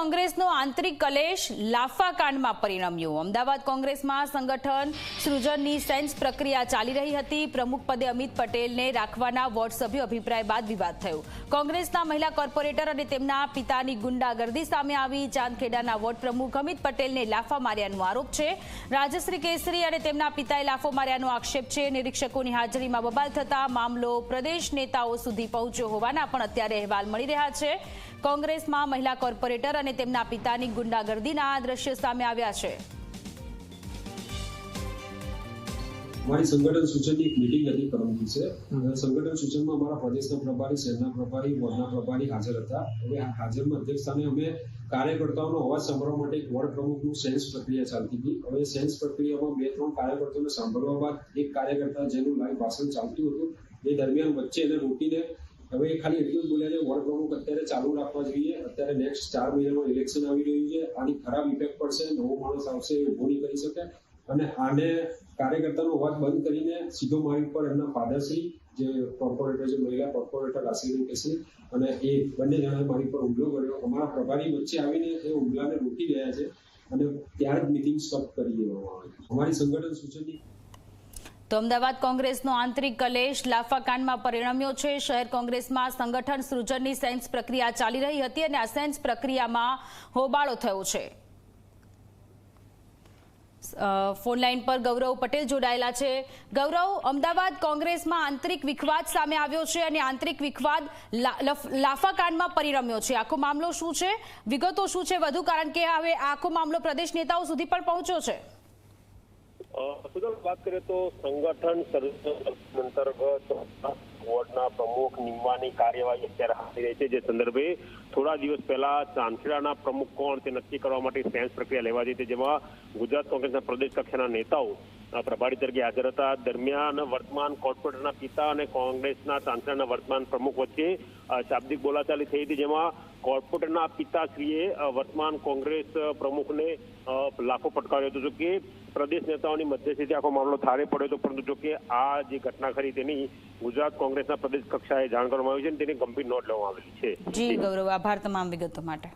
કોંગ્રેસનો આંતરિક કલેશ લાફા કાંડમાં પરિણમ્યો. અમદાવાદ કોંગ્રેસમાં સંગઠન સૃજનની સેન્સ પ્રક્રિયા ચાલી રહી હતી. પ્રમુખ પદે અમિત પટેલને રાખવાના વોર્ડ સભ્યો અભિપ્રાય બાદ વિવાદ થયો. કોંગ્રેસના મહિલા કોર્પોરેટર અને તેમના પિતાની ગુંડાગર્દી સામે આવી. ચાંદખેડાના વોર્ડ પ્રમુખ અમિત પટેલને લાફા માર્યાનો આરોપ છે. રાજશ્રી કેસરી અને તેમના પિતાએ લાફો માર્યાનો આક્ષેપ છે. નિરીક્ષકોની હાજરીમાં બબાલ થતા મામલો પ્રદેશ નેતાઓ સુધી પહોંચ્યો હોવાના પણ અત્યારે અહેવાલ મળી રહ્યા છે. કોંગ્રેસમાં મહિલા કોર્પોરેટર અને તેમના પિતાની ગુંડાગર્દીના દ્રશ્ય સામે આવ્યા છે. અમારી સંગઠન સૂચનની એક મિટિંગ હતી પરમ દિવસે સંગઠન સૂચનમાં અમારા પ્રદેશના પ્રભારી, શહેરના પ્રભારી, વોર્ડના પ્રભારી હાજર હતા. હવે હાજરમાં અધ્યક્ષ સ્થાને અમે કાર્યકર્તાઓનો અવાજ સાંભળવા માટે એક વોર્ડ પ્રમુખનું સેન્સ પ્રક્રિયા ચાલતી હતી. હવે સેન્સ પ્રક્રિયામાં બે, ત્રણ કાર્યકર્તાઓને સાંભળવા બાદ એક કાર્યકર્તા જેનું લાઈવ ભાષણ ચાલતું હતું. એ દરમિયાન વચ્ચે એને રોકીને, હવે ખાલી એટલું જ બોલ્યા છે, વોર્ડ પ્રમુખ ચાલુ રાખવા જોઈએ. અત્યારે નેક્સ્ટ ચાર મહિનામાં ઇલેક્શન આવી રહ્યું છે. આની ખરાબ ઇફેક્ટ પડશે. નવો માણસ આવશે ઊભો નહીં કરી શકે. અને આને કાર્યકર્તાનો અવાજ બંધ કરીને સીધો માર્ગ પર એમના ફાધરશ્રી જે કોર્પોરેટર છે, મહિલા કોર્પોરેટર આશીર્વાદ કેસરી અને એ બંને જણાએ મારી પર હુમલો કર્યો. અમારા પ્રભારી વચ્ચે આવીને એ હુમલાને રોકી રહ્યા છે. અને ત્યાં જ મિટિંગ સ્ટોપ કરી દેવામાં આવે. અમારી સંગઠન સૂચનની તો અમદાવાદ કોંગ્રેસનો આંતરિક કલેશ લાફાકાંડમાં પરિણમ્યો છે. શહેર કોંગ્રેસમાં સંગઠન સૃજનની સેન્સ પ્રક્રિયા ચાલી રહી હતી અને આ સેન્સ પ્રક્રિયામાં હોબાળો થયો છે. ફોન લાઈન પર ગૌરવ પટેલ જોડાયેલા છે. ગૌરવ, અમદાવાદ કોંગ્રેસમાં આંતરિક વિખવાદ સામે આવ્યો છે અને આંતરિક વિખવાદ લાફાકાંડમાં પરિણમ્યો છે. આખો મામલો શું છે? વિગતો શું છે? વધુ કારણ કે હવે આખો મામલો પ્રદેશ નેતાઓ સુધી પણ પહોંચ્યો છે. સુધર વાત કરીએ તો સંગઠન સર્જન અંતર્ગત બોર્ડના પ્રમુખ નિમવાની કાર્યવાહી અત્યારે હાથ રહી છે, જે સંદર્ભે થોડા દિવસ પહેલા ચાંદખેડાના પ્રમુખ કોણ તે નક્કી કરવા માટે સેન્સ પ્રક્રિયા લેવા જઈ હતી, જેમાં ગુજરાત કોંગ્રેસના પ્રદેશ કક્ષાના નેતાઓ પ્રભારી તરીકે હાજર હતા. દરમિયાન વર્તમાન કોર્પોરેટરના પિતા અને કોંગ્રેસના ચાંદખેડાના વર્તમાન પ્રમુખ વચ્ચે શાબ્દિક બોલાચાલી થઈ હતી, જેમાં કોર્પોરેટરના પિતાશ્રીએ વર્તમાન કોંગ્રેસ પ્રમુખને લાખો ફટકાર્યો હતો. જો કે પ્રદેશ નેતાઓની મધ્યસ્થીથી આખો મામલો થારે પડ્યો હતો, પરંતુ જો કે આ જે ઘટના ખરી તેની ગુજરાત કોંગ્રેસના પ્રદેશ કક્ષાએ જાણ કરવામાં આવી છે અને તેની ગંભીર નોંધ લેવામાં આવેલી છે. જી, ગૌરવ, આભાર તમામ વિગતો માટે.